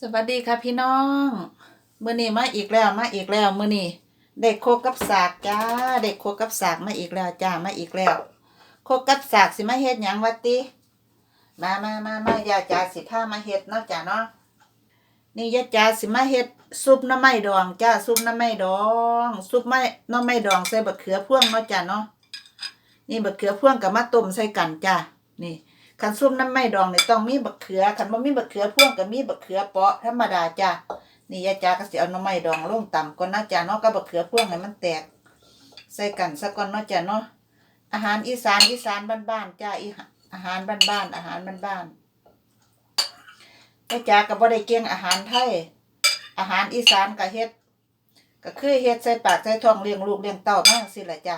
สวัสดีค่ะพี่น้องมื้อนี้มาอีกแล้วมาอีกแล้วมื้อนี้ได้โคกับสากจ้าได้โคกับสากมาอีกแล้วจ้ามาอีกแล้ว โคกับสากสิมาเฮ็ดหยังวะติมามามามาย่าจ๋าสิพามาเฮ็ดเนาะจ้าเนาะนี่ย่าจ๋าสิมาเฮ็ดซุปน้ำไม้ดองจ้าซุปน้ำไม้ดอง ซุปไม้น้ำไม้ดองใส่บักเขือพ่วงเนาะจ้าเนาะนี่บักเขือพ่วงกับมาต้มใส่กันจ้านี่ คันซุปน้ำไม่ดองนี่ต้องมีบักเขือคันบ่มีบักเขือพ่วงก็มีบักเขือเปาะธรรมดาจ้ะนี่ยาจ๋าก็สิเอาน้ำไม่ดองลงต่ำก่อนนะจ้ะเนาะกับบักเขือพ่วงให้มันแตก ใส่กันซะก่อนเนาะจ้ะเนาะอาหารอีสานอีสานบ้านๆจ้ะอีอาหารบ้านๆอาหารบ้านๆยาจ๋าก็บ่ได้เก่งอาหารไทยอาหารอีสานก็เฮ็ดก็คือเฮ็ดใส่ปากใส่ท้องเลี้ยงลูกเลี้ยงเต้ามาจังซี่ล่ะจ้ะ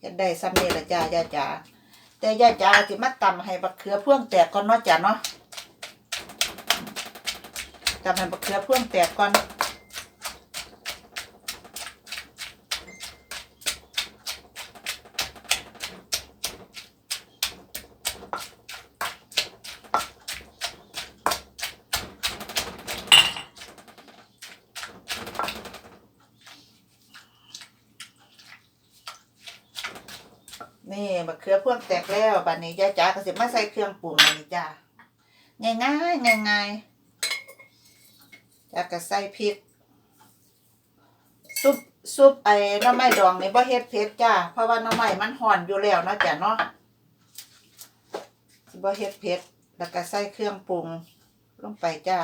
เฮ็ดได้ซ้ำนี้ล่ะจ้ะยาจ๋า แต่ยายจ๋าสิมาตำให้บักเขือพ่วงแตกก่อนเนาะจ้ะเนาะตำให้บักเขือพ่วงแตกก่อน นี่บักเขือพ่วงแตกแล้วบัดนี้ย่าจ๋าก็สิมาใส่เครื่องปรุงอันนี้จ้ะง่ายง่ายง่ายง่ายจ้าก็ใส่พริก ซุปซุปไอ้น้ำไม้ดองนี่บ่เฮ็ดเผ็ดจ้าเพราะว่าน้ำไม้มันห่อนอยู่แล้วเนาะจ้ะเนาะสิบ่เฮ็ดเผ็ดแล้วก็ใส่เครื่องปรุงลงไปจ้า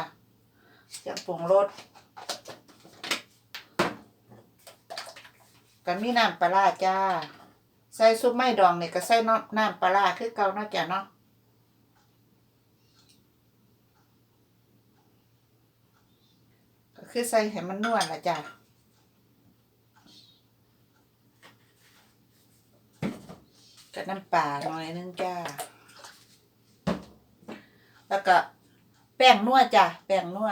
เครื่องปรุงรสก็มีน้ำปลาจ้า ใส่ซุปไม้ดองนี่ก็ใส่น้ำน้ำปลาร้าคือเก่าเนาะจ้ะเนาะก็คือใส่ให้มันนวลละจ้ะกับน้ำปลาหน่อยนึงจ้า แล้วก็แป้งนัวจ้ะ แป้งนัว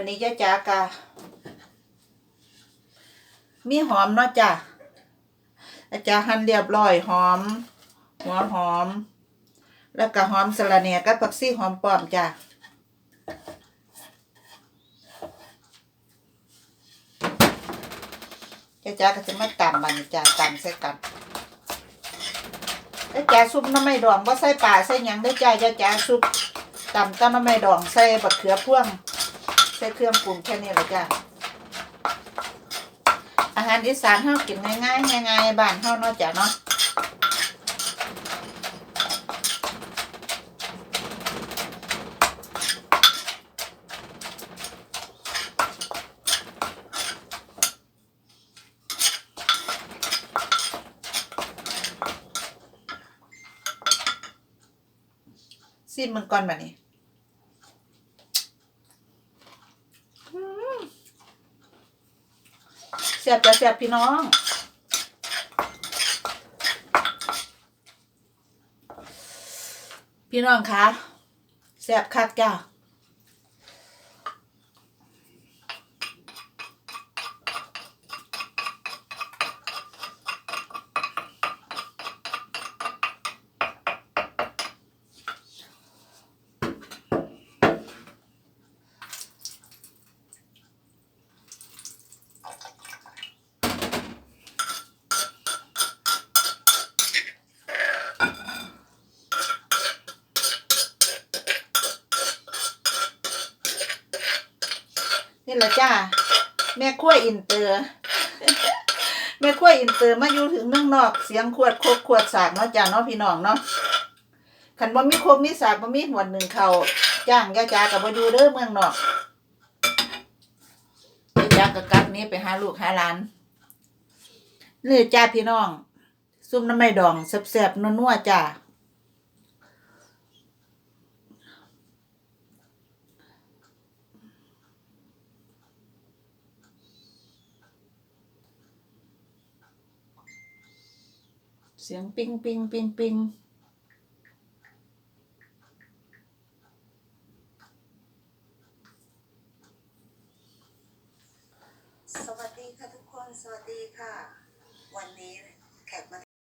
วันนี้จ้าจ๋ากะมีหอมเนาะจ้ะอาจารย์หั่นเรียบร้อยหอม หัวหอม แล้วก็หอมสะระเนียกับผักซี่หอมป้อมจ้ะจ้าจ๋าก็จะมาตำมันจ้ะตำใส่กันแล้วจ้าซุปน้ำไม่ดองว่าใส่ป่าใส่หยังได้อจ้าจ้าจ๋าซุปตำต้นน้ำไม่ดองใส่บักเขือพ่วง ใส่เครื่องปรุงแค่นี้แหละจ้ะอาหารอีสานเฮากินง่ายๆง่ายๆบ้านเฮาเนาะจ้ะเนาะซิมมันก่อนบัดนี้ แซบจะเสียบพี่น้องพี่น้องคะแซ่บคักจ้า นี่แหละจ้า แม่ขั้วอินเตอร์ แม่ขั้วอินเตอร์มาอยู่ถึงเมืองนอกเสียงขวดโคกขวดสากเนาะจ้าเนาะพี่น้องเนาะขันบ่มีโคกมีสากบ่มีหวนหนึ่งเขาจ้างยาจ้ากับบ่อยู่เด้อเมืองนอกยาจ้าก็กลับนี้ไปหาลูกหาหลานนี่จ้าพี่น้อง ซุ่มน้ำไม่ดองแซ่บๆนัวๆจ้า เสียงปิงปิงปิงปิงสวัสดีค่ะทุกคน สวัสดีค่ะ วันนี้แขกมา